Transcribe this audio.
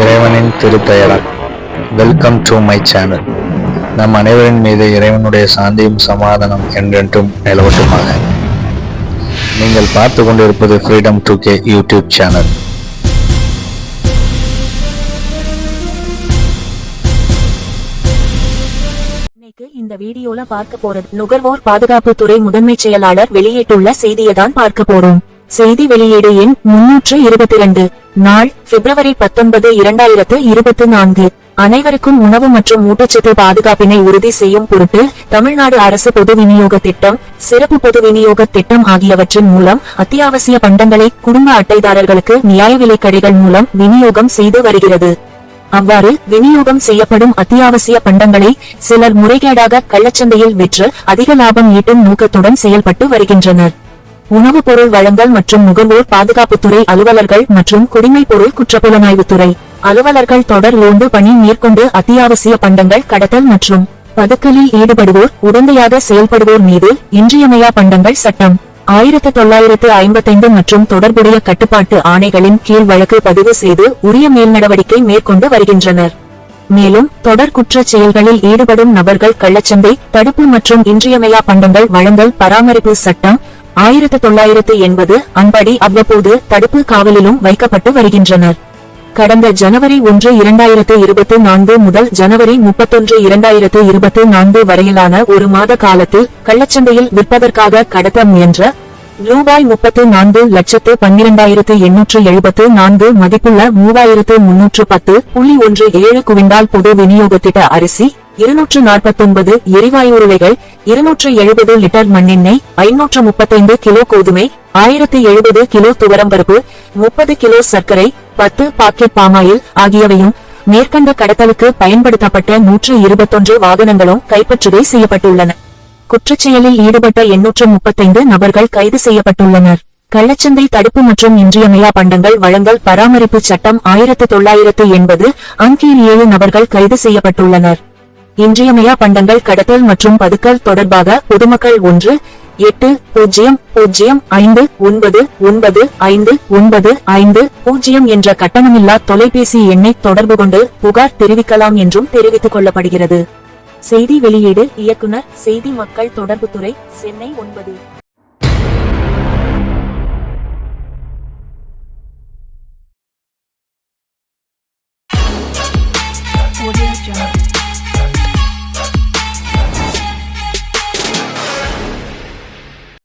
இறைவனின் திருப்பெயரால் welcome to my channel நம் அனைவரின் மீது இறைவனுடைய சாந்தியும் சமாதானம் என்றென்றும் நிலவட்டுமாக. நீங்கள் பார்த்து கொண்டிருப்பது freedom to K YouTube channel இந்த வீடியோல பார்க்க போறது நுகர்வோர் பாதுகாப்பு துறை முதன்மை செயலாளர் வெளியிட்டுள்ள செய்தியை தான் பார்க்க போறோம். செய்தி வெளியீடு எண் முன்னூற்று இருபத்தி ரெண்டு. நாள் பிப்ரவரி பத்தொன்பது இரண்டாயிரத்து இருபத்தி நான்கு. அனைவருக்கும் உணவு மற்றும் ஊட்டச்சத்து பாதுகாப்பினை உறுதி செய்யும் பொருட்டு தமிழ்நாடு அரசு பொது விநியோக திட்டம் சிறப்பு பொது விநியோக திட்டம் ஆகியவற்றின் மூலம் அத்தியாவசிய பண்டங்களை குடும்ப அட்டைதாரர்களுக்கு நியாய விலைக் கடைகள் மூலம் விநியோகம் செய்து வருகிறது. அவ்வாறு விநியோகம் செய்யப்படும் அத்தியாவசிய பண்டங்களை சிலர் முறைகேடாக கள்ளச்சந்தையில் விற்று அதிக லாபம் ஈட்டும் நோக்கத்துடன் செயல்பட்டு வருகின்றனர். உணவுப் பொருள் வழங்கல் மற்றும் நுகர்வோர் பாதுகாப்புத்துறை அலுவலர்கள் மற்றும் குடிமை பொருள் குற்றப்புலனாய்வுத்துறை அலுவலர்கள் தொடர் ரோந்து பணி மேற்கொண்டு அத்தியாவசிய பண்டங்கள் கடத்தல் மற்றும் பதுக்கலில் ஈடுபடுவோர் உடந்தையாக செயல்படுவோர் மீது இன்றியமையா பண்டங்கள் சட்டம். ஆயிரத்து தொள்ளாயிரத்து ஐம்பத்தைந்து மற்றும் தொடர்புடைய கட்டுப்பாட்டு ஆணைகளின் கீழ் வழக்கு பதிவு செய்து உரிய மேல் நடவடிக்கை மேற்கொண்டு வருகின்றனர். மேலும் தொடர் குற்றச் செயல்களில் ஈடுபடும் நபர்கள் கள்ளச்சந்தை தடுப்பு மற்றும் இன்றியமையா பண்டங்கள் வழங்கல் பராமரிப்பு சட்டம் ஆயிரத்து தொள்ளாயிரத்து எண்பது அன்படி அவ்வப்போது தடுப்பு காவலிலும் வைக்கப்பட்டு வருகின்றனர். கடந்த ஜனவரி ஒன்று இரண்டாயிரத்து இருபத்தி நான்கு முதல் ஜனவரி முப்பத்தொன்று இரண்டாயிரத்து இருபத்தி நான்கு வரையிலான ஒரு மாத காலத்தில் கள்ளச்சந்தையில் விற்பதற்காக கடத்த முயன்ற ரூபாய் முப்பத்து நான்கு லட்சத்து பன்னிரண்டாயிரத்து எண்ணூற்று எழுபத்து நான்கு மதிப்புள்ள மூவாயிரத்து முன்னூற்று பத்து புள்ளி ஒன்று ஏழு குவிண்டால் பொது விநியோக திட்ட அரிசி இருநூற்று நாற்பத்தொன்பது எரிவாயு உருளைகள் இருநூற்று எழுபது லிட்டர் மண்ணெண்ணெய் ஐநூற்று முப்பத்தைந்து கிலோ கோதுமை ஆயிரத்து எழுபது கிலோ துவரம்பருப்பு முப்பது கிலோ சர்க்கரை பத்து பாக்கெட் பாமாயில் ஆகியவையும் மேற்கண்ட கடத்தலுக்கு பயன்படுத்தப்பட்ட நூற்று இருபத்தொன்று வாகனங்களும் கைப்பற்றுகை செய்யப்பட்டுள்ளன. குற்றச்செயலில் ஈடுபட்ட எண்ணூற்று முப்பத்தைந்து நபர்கள் கைது செய்யப்பட்டுள்ளனர். கள்ளச்சந்தை தடுப்பு மற்றும் இன்றியமையா பண்டங்கள் வழங்கல் பராமரிப்பு சட்டம் ஆயிரத்து தொள்ளாயிரத்து எண்பது அங்கீர் ஏழு நபர்கள் கைது செய்யப்பட்டுள்ளனர். இன்றியமையா பண்டங்கள் கடத்தல் மற்றும் பதுக்கல் தொடர்பாக பொதுமக்கள் ஒன்று எட்டு பூஜ்ஜியம் பூஜ்ஜியம் ஐந்து ஒன்பது ஒன்பது ஐந்து ஒன்பது ஐந்து பூஜ்ஜியம் என்ற கட்டணமில்லா தொலைபேசி எண்ணை தொடர்பு கொண்டு புகார் தெரிவிக்கலாம் என்றும் தெரிவித்துக் கொள்ளப்படுகிறது செய்தி வெளியீடு இயக்குனர் செய்தி மக்கள் தொடர்புத்துறை சென்னை ஒன்பது Audio Jungle.